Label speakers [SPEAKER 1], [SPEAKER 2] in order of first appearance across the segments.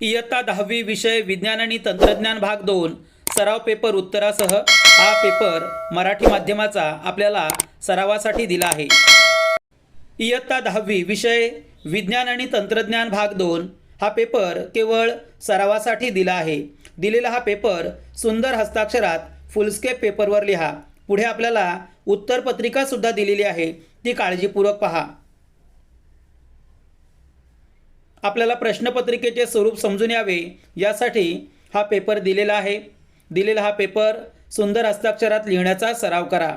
[SPEAKER 1] इयत्ता दहावी विषय विज्ञान आणि तंत्रज्ञान भाग दोन सराव पेपर उत्तरासह हा पेपर मराठी माध्यमाचा आपल्याला सरावासाठी दिला आहे. इयत्ता दहावी विषय विज्ञान आणि तंत्रज्ञान भाग दोन हा पेपर केवळ सरावासाठी दिला आहे. दिलेला हा पेपर सुंदर हस्ताक्षरात फुलस्केप पेपरवर लिहा. पुढे आपल्याला उत्तरपत्रिकासुद्धा दिलेली आहे. ती काळजीपूर्वक पहा. आपल्याला प्रश्नपत्रिकेचे स्वरूप समजून यावे. यासाठी हा पेपर दिलेला आहे. दिलेला हा पेपर सुंदर हस्ताक्षरात लिहिण्याचा सराव करा.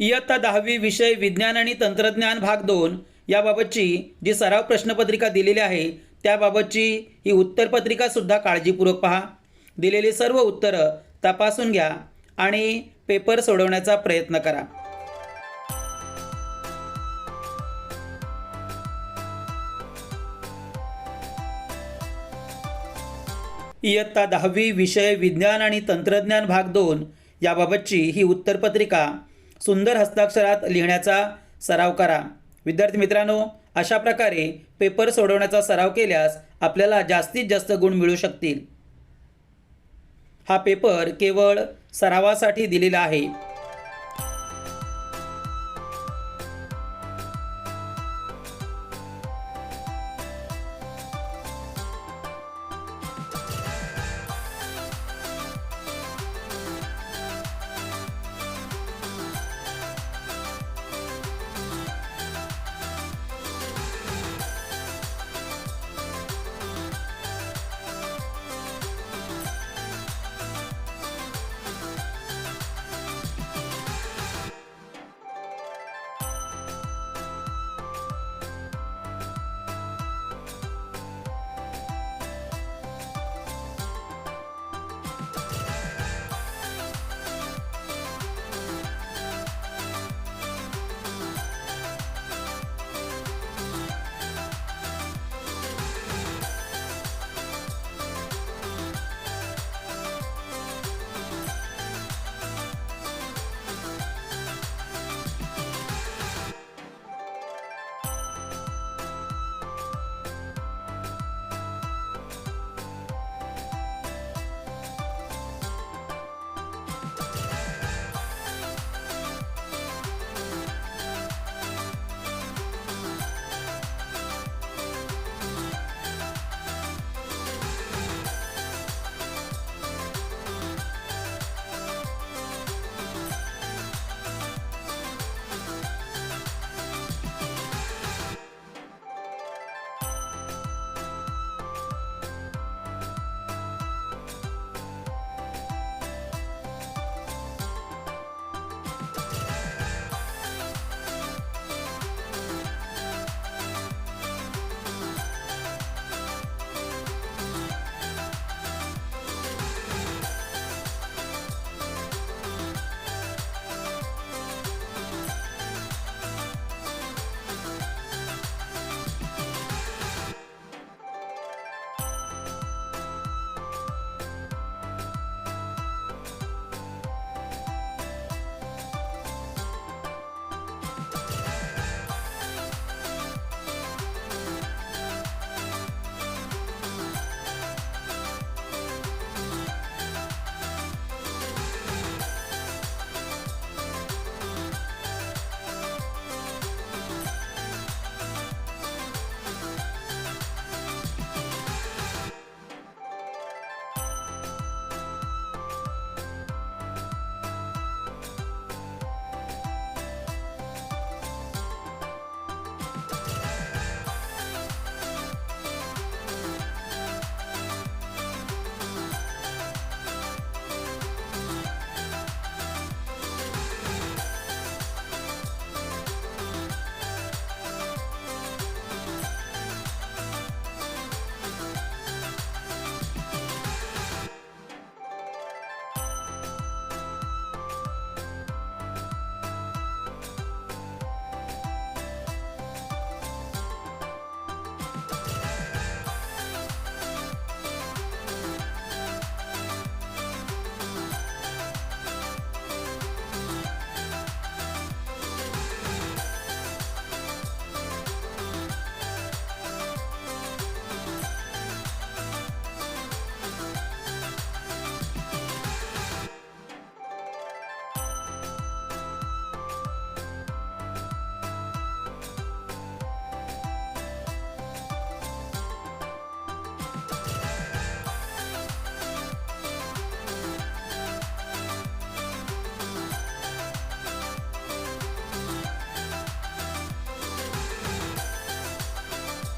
[SPEAKER 1] इयत्ता दहावी विषय विज्ञान आणि तंत्रज्ञान भाग दोन याबाबतची जी सराव प्रश्नपत्रिका दिलेली आहे त्याबाबतची ही उत्तरपत्रिकासुद्धा काळजीपूर्वक पहा. दिलेली सर्व उत्तरं तपासून घ्या आणि पेपर सोडवण्याचा प्रयत्न करा. इयत्ता दहावी विषय विज्ञान आणि तंत्रज्ञान भाग दोन याबाबतची ही उत्तरपत्रिका सुंदर हस्ताक्षरात लिहिण्याचा सराव करा. विद्यार्थी मित्रांनो अशा प्रकारे पेपर सोडवण्याचा सराव केल्यास आपल्याला जास्तीत जास्त गुण मिळू शकतील. हा पेपर केवळ सरावासाठी दिलेला आहे.